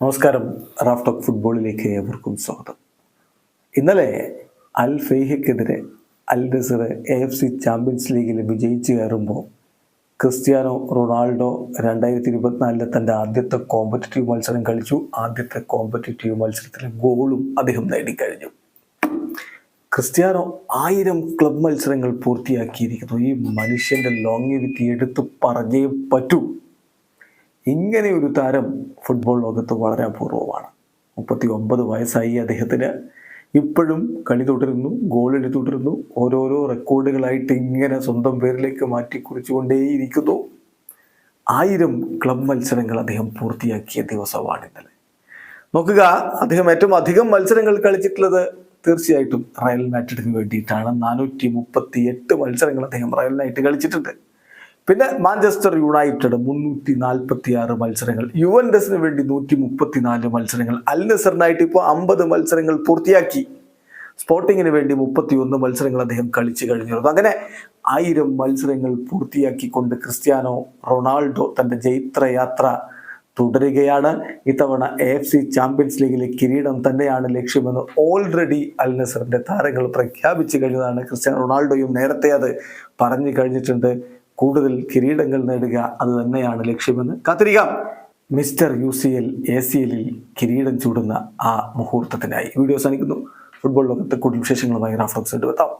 നമസ്കാരം. Raf talk ഫുട്ബോളിലേക്ക് ഏവർക്കും സ്വാഗതം. ഇന്നലെ അൽ ഫെയ്ഹയ്ക്കെതിരെ Al Nassr A F C Champions ലീഗിൽ വിജയിച്ചു കയറുമ്പോൾ ക്രിസ്ത്യാനോ റൊണാൾഡോ രണ്ടായിരത്തി ഇരുപത്തിനാലിലെ തന്റെ ആദ്യത്തെ കോമ്പറ്റീറ്റീവ് മത്സരം കളിച്ചു. ആദ്യത്തെ കോമ്പറ്റീറ്റീവ് മത്സരത്തിലെ ഗോളും അദ്ദേഹം നേടിക്കഴിഞ്ഞു. ക്രിസ്ത്യാനോ ആയിരം ക്ലബ് മത്സരങ്ങൾ പൂർത്തിയാക്കിയിരിക്കുന്നു. ഈ മനുഷ്യന്റെ ലോങ്ങിവിറ്റി എടുത്ത് പറഞ്ഞേ പറ്റൂ. ഇങ്ങനെ ഒരു താരം ഫുട്ബോൾ ലോകത്ത് വളരെ അപൂർവമാണ്. മുപ്പത്തി ഒമ്പത് വയസ്സായി അദ്ദേഹത്തിന്. ഇപ്പോഴും കളി തുടരുന്നു ഗോളെടി തുടരുന്നു. ഓരോരോ റെക്കോർഡുകളായിട്ട് ഇങ്ങനെ സ്വന്തം പേരിലേക്ക് മാറ്റി കുറിച്ചുകൊണ്ടേയിരിക്കുന്നു. ആയിരം ക്ലബ് മത്സരങ്ങൾ അദ്ദേഹം പൂർത്തിയാക്കിയ ദിവസമാണ് ഇന്നലെ. നോക്കുക അദ്ദേഹം ഏറ്റവും അധികം മത്സരങ്ങൾ കളിച്ചിട്ടുള്ളത് തീർച്ചയായിട്ടും റയൽ മാഡ്രിഡിന് വേണ്ടിയിട്ടാണ്. നാനൂറ്റി മുപ്പത്തി എട്ട് മത്സരങ്ങൾ അദ്ദേഹം റയൽ റയലിനായിട്ട് കളിച്ചിട്ടുണ്ട്. പിന്നെ മാഞ്ചസ്റ്റർ യുണൈറ്റഡ് മുന്നൂറ്റി നാൽപ്പത്തി ആറ് മത്സരങ്ങൾ. യുവൻഡസിന് വേണ്ടി നൂറ്റി മുപ്പത്തി നാല് മത്സരങ്ങൾ. അൽ നസറിനായിട്ട് ഇപ്പോൾ അമ്പത് മത്സരങ്ങൾ പൂർത്തിയാക്കി. സ്പോർട്ടിങ്ങിന് വേണ്ടി മുപ്പത്തി ഒന്ന് മത്സരങ്ങൾ അദ്ദേഹം കളിച്ചു കഴിഞ്ഞിരുന്നു. അങ്ങനെ ആയിരം മത്സരങ്ങൾ പൂർത്തിയാക്കിക്കൊണ്ട് ക്രിസ്ത്യാനോ റൊണാൾഡോ തന്റെ ജൈത്രയാത്ര തുടരുകയാണ്. ഇത്തവണ എ എഫ് സി ചാമ്പ്യൻസ് ലീഗിലെ കിരീടം തന്നെയാണ് ലക്ഷ്യമെന്ന് ഓൾറെഡി അൽ നസറിന്റെ താരങ്ങൾ പ്രഖ്യാപിച്ചു കഴിഞ്ഞതാണ്. ക്രിസ്ത്യാനോ റൊണാൾഡോയും നേരത്തെ അത് പറഞ്ഞു കഴിഞ്ഞിട്ടുണ്ട്. കൂടുതൽ കിരീടങ്ങൾ നേടുക അത് തന്നെയാണ് ലക്ഷ്യമെന്ന് കാത്തിരിക്കാം. Mister U C L A C എല്ലിൽ കിരീടം ചൂടുന്ന ആ മുഹൂർത്തത്തിനായി. വീഡിയോ സാധിക്കുന്നു ഫുട്ബോൾ ലോകത്ത് കൂടുതൽ വിശേഷങ്ങളുമായി റാഫ്ലോക്സ് എത്താം